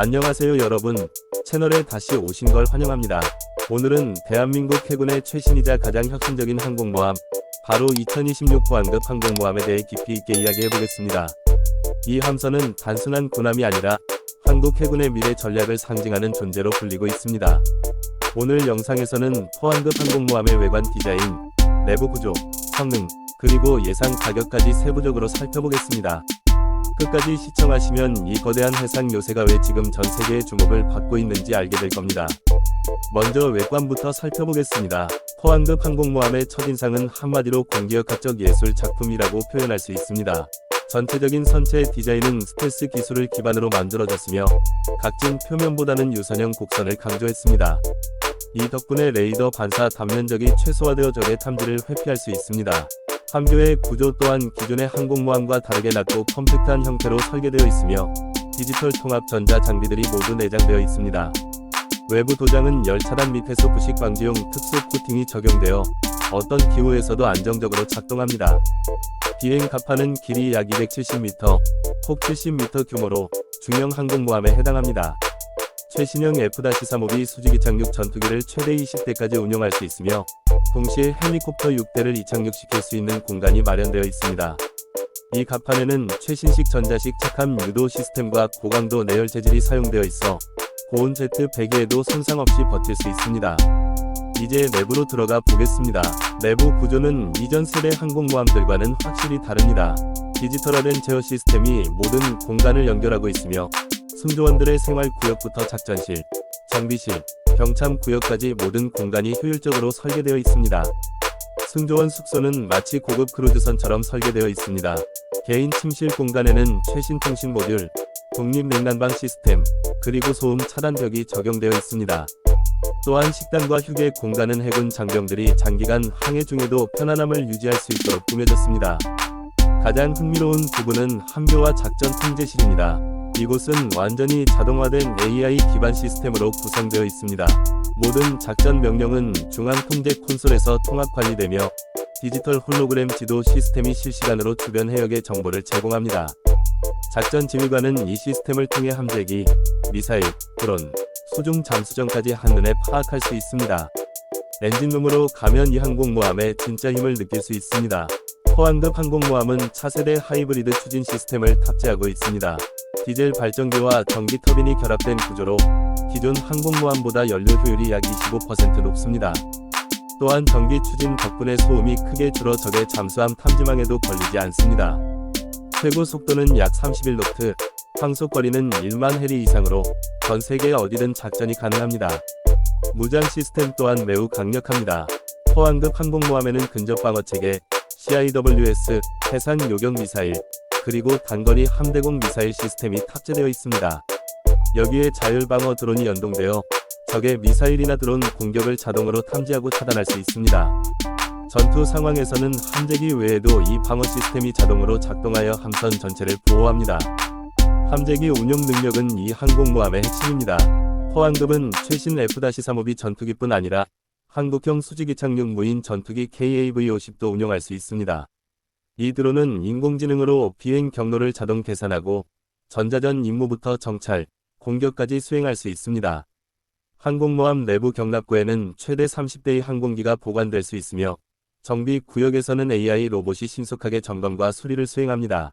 안녕하세요 여러분. 채널에 다시 오신 걸 환영합니다. 오늘은 대한민국 해군의 최신이자 가장 혁신적인 항공모함, 바로 2026 포항급 항공모함에 대해 깊이 있게 이야기해 보겠습니다. 이 함선은 단순한 군함이 아니라 한국 해군의 미래 전략을 상징하는 존재로 불리고 있습니다. 오늘 영상에서는 포항급 항공모함의 외관 디자인, 내부 구조, 성능, 그리고 예상 가격까지 세부적으로 살펴보겠습니다. 끝까지 시청하시면 이 거대한 해상 요새가 왜 지금 전 세계의 주목을 받고 있는지 알게 될 겁니다. 먼저 외관부터 살펴보겠습니다. 포항급 항공모함의 첫인상은 한마디로 공기역학적 예술 작품이라고 표현할 수 있습니다. 전체적인 선체 디자인은 스텔스 기술을 기반으로 만들어졌으며 각진 표면보다는 유선형 곡선을 강조했습니다. 이 덕분에 레이더 반사 단면적이 최소화되어 적의 탐지를 회피할 수 있습니다. 함교의 구조 또한 기존의 항공모함과 다르게 낮고 컴팩트한 형태로 설계되어 있으며 디지털 통합 전자 장비들이 모두 내장되어 있습니다. 외부 도장은 열 차단 밑에서 부식 방지용 특수 코팅이 적용되어 어떤 기후에서도 안정적으로 작동합니다. 비행 갑판은 길이 약 270m, 폭 70m 규모로 중형 항공모함에 해당합니다. 최신형 F-35B 수직이 착륙 전투기를 최대 20대까지 운용할 수 있으며 동시에 헬리콥터 6대를 이착륙시킬 수 있는 공간이 마련되어 있습니다. 이 갑판에는 최신식 전자식 착함 유도 시스템과 고강도 내열 재질이 사용되어 있어 고온 제트 배기에도 손상 없이 버틸 수 있습니다. 이제 내부로 들어가 보겠습니다. 내부 구조는 이전 세대 항공모함들과는 확실히 다릅니다. 디지털화된 제어 시스템이 모든 공간을 연결하고 있으며 승조원들의 생활 구역부터 작전실, 장비실, 병참 구역까지 모든 공간이 효율적으로 설계되어 있습니다. 승조원 숙소는 마치 고급 크루즈선처럼 설계되어 있습니다. 개인 침실 공간에는 최신 통신 모듈, 독립 냉난방 시스템, 그리고 소음 차단벽이 적용되어 있습니다. 또한 식당과 휴게 공간은 해군 장병들이 장기간 항해 중에도 편안함을 유지할 수 있도록 꾸며졌습니다. 가장 흥미로운 부분은 함교와 작전 통제실입니다. 이곳은 완전히 자동화된 AI 기반 시스템으로 구성되어 있습니다. 모든 작전 명령은 중앙 통제 콘솔에서 통합 관리되며 디지털 홀로그램 지도 시스템이 실시간으로 주변 해역의 정보를 제공합니다. 작전 지휘관은 이 시스템을 통해 함재기, 미사일, 드론, 소중 잠수정까지 한눈에 파악할 수 있습니다. 엔진룸으로 가면 이 항공모함의 진짜 힘을 느낄 수 있습니다. 포항급 항공모함은 차세대 하이브리드 추진 시스템을 탑재하고 있습니다. 디젤 발전기와 전기 터빈이 결합된 구조로 기존 항공모함보다 연료 효율이 약 25% 높습니다. 또한 전기 추진 덕분에 소음이 크게 줄어 적의 잠수함 탐지망에도 걸리지 않습니다. 최고 속도는 약 31노트, 항속거리는 1만 해리 이상으로 전 세계 어디든 작전이 가능합니다. 무장 시스템 또한 매우 강력합니다. 포항급 항공모함에는 근접 방어 체계, CIWS, 해상 요격 미사일, 그리고 단거리 함대공 미사일 시스템이 탑재되어 있습니다. 여기에 자율방어 드론이 연동되어 적의 미사일이나 드론 공격을 자동으로 탐지하고 차단할 수 있습니다. 전투 상황에서는 함재기 외에도 이 방어 시스템이 자동으로 작동하여 함선 전체를 보호합니다. 함재기 운용 능력은 이 항공모함의 핵심입니다. 포항급은 최신 F-35B 전투기뿐 아니라 한국형 수직이 착륙 무인 전투기 KAV-50도 운용할 수 있습니다. 이 드론은 인공지능으로 비행 경로를 자동 계산하고 전자전 임무부터 정찰, 공격까지 수행할 수 있습니다. 항공모함 내부 경납고에는 최대 30대의 항공기가 보관될 수 있으며 정비 구역에서는 AI 로봇이 신속하게 점검과 수리를 수행합니다.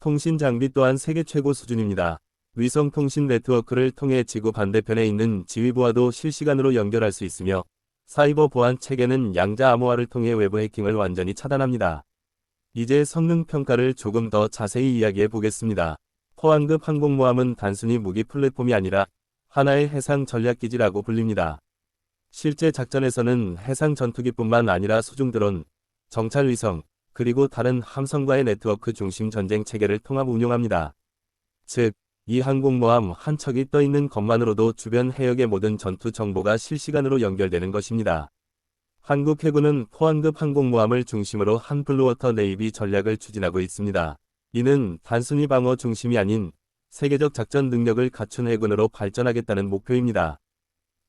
통신 장비 또한 세계 최고 수준입니다. 위성 통신 네트워크를 통해 지구 반대편에 있는 지휘부와도 실시간으로 연결할 수 있으며 사이버 보안 체계는 양자 암호화를 통해 외부 해킹을 완전히 차단합니다. 이제 성능 평가를 조금 더 자세히 이야기해 보겠습니다. 포항급 항공모함은 단순히 무기 플랫폼이 아니라 하나의 해상 전략기지라고 불립니다. 실제 작전에서는 해상 전투기뿐만 아니라 수중 드론, 정찰 위성, 그리고 다른 함선과의 네트워크 중심 전쟁 체계를 통합 운용합니다. 즉, 이 항공모함 한 척이 떠 있는 것만으로도 주변 해역의 모든 전투 정보가 실시간으로 연결되는 것입니다. 한국 해군은 포항급 항공모함을 중심으로 한 블루워터 네이비 전략을 추진하고 있습니다. 이는 단순히 방어 중심이 아닌 세계적 작전 능력을 갖춘 해군으로 발전하겠다는 목표입니다.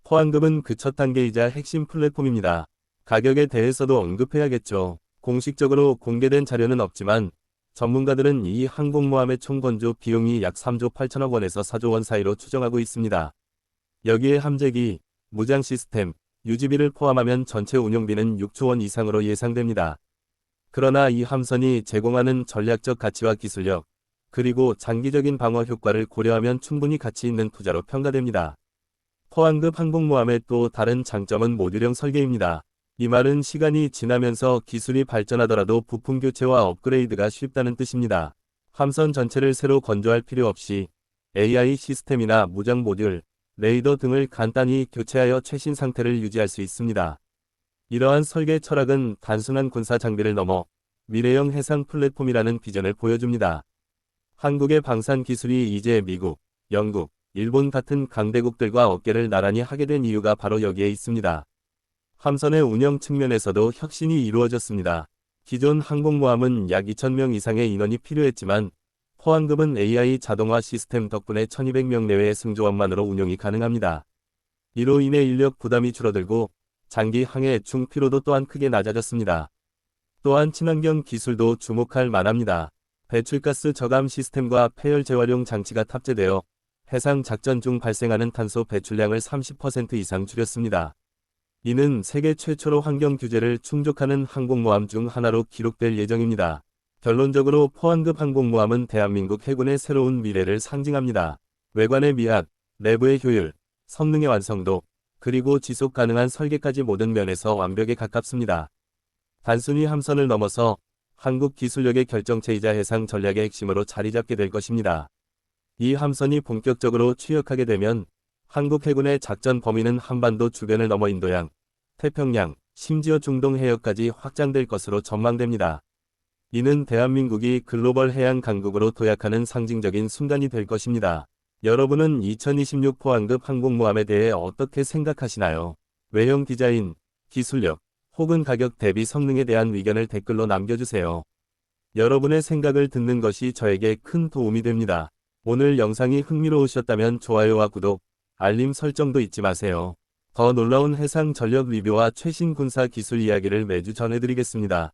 포항급은 그 첫 단계이자 핵심 플랫폼입니다. 가격에 대해서도 언급해야겠죠. 공식적으로 공개된 자료는 없지만 전문가들은 이 항공모함의 총 건조 비용이 약 3조 8천억 원에서 4조 원 사이로 추정하고 있습니다. 여기에 함재기, 무장 시스템, 유지비를 포함하면 전체 운용비는 6조 원 이상으로 예상됩니다. 그러나 이 함선이 제공하는 전략적 가치와 기술력, 그리고 장기적인 방어 효과를 고려하면 충분히 가치 있는 투자로 평가됩니다. 포항급 항공모함의 또 다른 장점은 모듈형 설계입니다. 이 말은 시간이 지나면서 기술이 발전하더라도 부품 교체와 업그레이드가 쉽다는 뜻입니다. 함선 전체를 새로 건조할 필요 없이 AI 시스템이나 무장 모듈, 레이더 등을 간단히 교체하여 최신 상태를 유지할 수 있습니다. 이러한 설계 철학은 단순한 군사 장비를 넘어 미래형 해상 플랫폼이라는 비전을 보여줍니다. 한국의 방산 기술이 이제 미국, 영국, 일본 같은 강대국들과 어깨를 나란히 하게 된 이유가 바로 여기에 있습니다. 함선의 운영 측면에서도 혁신이 이루어졌습니다. 기존 항공모함은 약 2,000명 이상의 인원이 필요했지만 포항급은 AI 자동화 시스템 덕분에 1200명 내외의 승조원만으로 운용이 가능합니다. 이로 인해 인력 부담이 줄어들고 장기 항해 중 피로도 또한 크게 낮아졌습니다. 또한 친환경 기술도 주목할 만합니다. 배출가스 저감 시스템과 폐열 재활용 장치가 탑재되어 해상 작전 중 발생하는 탄소 배출량을 30% 이상 줄였습니다. 이는 세계 최초로 환경 규제를 충족하는 항공모함 중 하나로 기록될 예정입니다. 결론적으로 포항급 항공모함은 대한민국 해군의 새로운 미래를 상징합니다. 외관의 미학, 내부의 효율, 성능의 완성도, 그리고 지속 가능한 설계까지 모든 면에서 완벽에 가깝습니다. 단순히 함선을 넘어서 한국 기술력의 결정체이자 해상 전략의 핵심으로 자리 잡게 될 것입니다. 이 함선이 본격적으로 취역하게 되면 한국 해군의 작전 범위는 한반도 주변을 넘어 인도양, 태평양, 심지어 중동 해역까지 확장될 것으로 전망됩니다. 이는 대한민국이 글로벌 해양 강국으로 도약하는 상징적인 순간이 될 것입니다. 여러분은 2026 포항급 항공모함에 대해 어떻게 생각하시나요? 외형 디자인, 기술력, 혹은 가격 대비 성능에 대한 의견을 댓글로 남겨주세요. 여러분의 생각을 듣는 것이 저에게 큰 도움이 됩니다. 오늘 영상이 흥미로우셨다면 좋아요와 구독, 알림 설정도 잊지 마세요. 더 놀라운 해상 전력 리뷰와 최신 군사 기술 이야기를 매주 전해드리겠습니다.